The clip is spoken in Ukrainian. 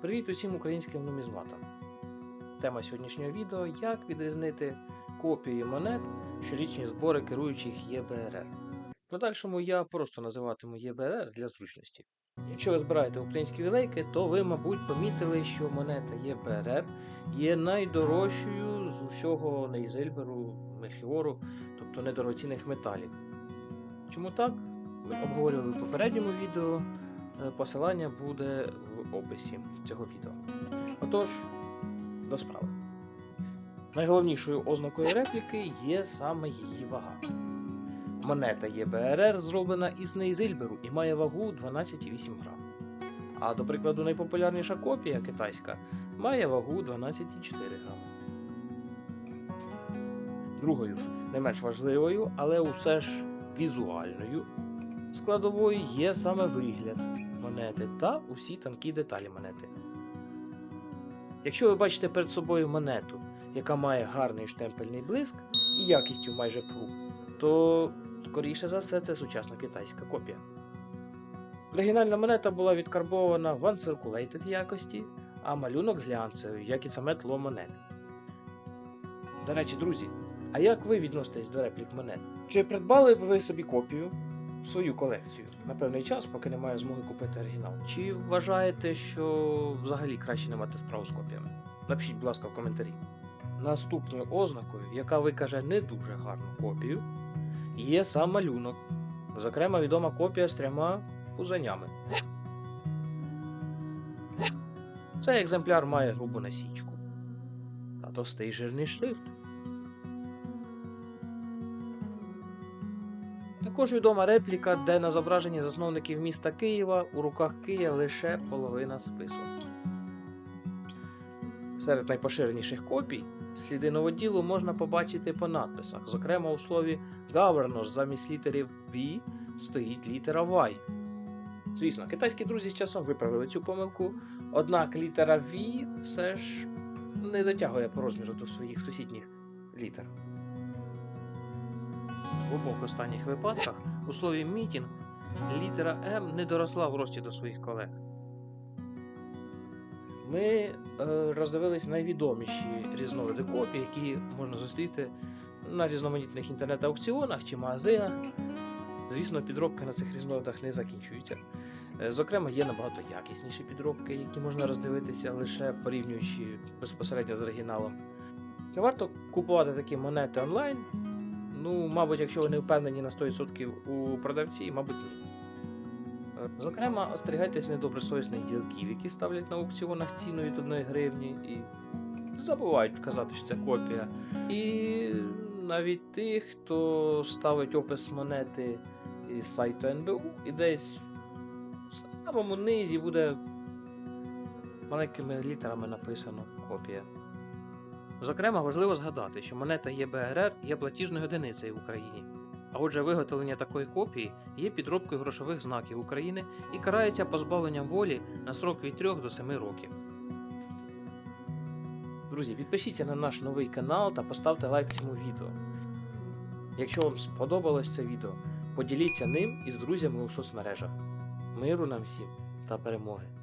Привіт усім українським нумізматам. Тема сьогоднішнього відео як відрізнити копії монет, щорічні збори керуючих ЄБРР. В подальшому я просто називатиму ЄБРР для зручності. Якщо ви збираєте українські вілейки, то ви, мабуть, помітили, що монета ЄБРР є найдорожчою з усього Нейзельберу, Мельхіору, тобто недорогоцінних металів. Чому так? Ми обговорювали в попередньому відео. Е, Посилання буде описі цього відео. Отож, до справи. Найголовнішою ознакою репліки є саме її вага. Монета ЄБРР зроблена із нейзильберу і має вагу 12,8 грам. А до прикладу, найпопулярніша копія китайська має вагу 12,4 грама. Другою ж, не менш важливою, але усе ж візуальною складовою є саме вигляд монети та усі тонкі деталі монети. Якщо ви бачите перед собою монету, яка має гарний штемпельний блиск і якістю майже пру, то скоріше за все це сучасна китайська копія. Оригінальна монета була відкарбована в uncirculated якості, а малюнок глянцевий, як і саме тло монети. До речі, друзі, а як ви відноситесь до реплік монет? Чи придбали б ви собі копію в свою колекцію на певний час, поки немає змоги купити оригінал? Чи вважаєте, що взагалі краще не мати справу з копіями? Напишіть, будь ласка, в коментарі. Наступною ознакою, яка викаже не дуже гарну копію, є сам малюнок. Зокрема, відома копія з трьома пузанями. Цей екземпляр має грубу насічку та товстий жирний шрифт. Також відома репліка, де на зображенні засновників міста Києва у руках Кия лише половина спису. Серед найпоширеніших копій сліди новоділу можна побачити по надписах. Зокрема, у слові Governors замість літери V стоїть літера Y. Звісно, китайські друзі з часом виправили цю помилку, однак літера V все ж не дотягує по розміру до своїх сусідніх літер. В обох останніх випадках у слові мітінг літера М не доросла в рості до своїх колег. Ми е, роздивились найвідоміші різновиди копій, які можна зустріти на різноманітних інтернет-аукціонах чи магазинах. Звісно, підробки на цих різновидах не закінчуються. Е, Зокрема, є набагато якісніші підробки, які можна роздивитися лише порівнюючи безпосередньо з оригіналом. Чи варто купувати такі монети онлайн? Ну, мабуть, якщо ви не впевнені на 100% у продавці, мабуть, ні. Е, Зокрема, остерігайтесь недобросовісних ділків, які ставлять на аукціонах ціну від 1 гривні і забувають казати, що це копія. І навіть тих, хто ставить опис монети із сайту НБУ, і десь в самому низі буде маленькими літерами написано копія. Зокрема, важливо згадати, що монета ЄБРР є платіжною одиницею в Україні. А отже, виготовлення такої копії є підробкою грошових знаків України і карається позбавленням волі на срок від 3 до 7 років. Друзі, підпишіться на наш новий канал та поставте лайк цьому відео. Якщо вам сподобалось це відео, поділіться ним із друзями у соцмережах. Миру нам всім та перемоги!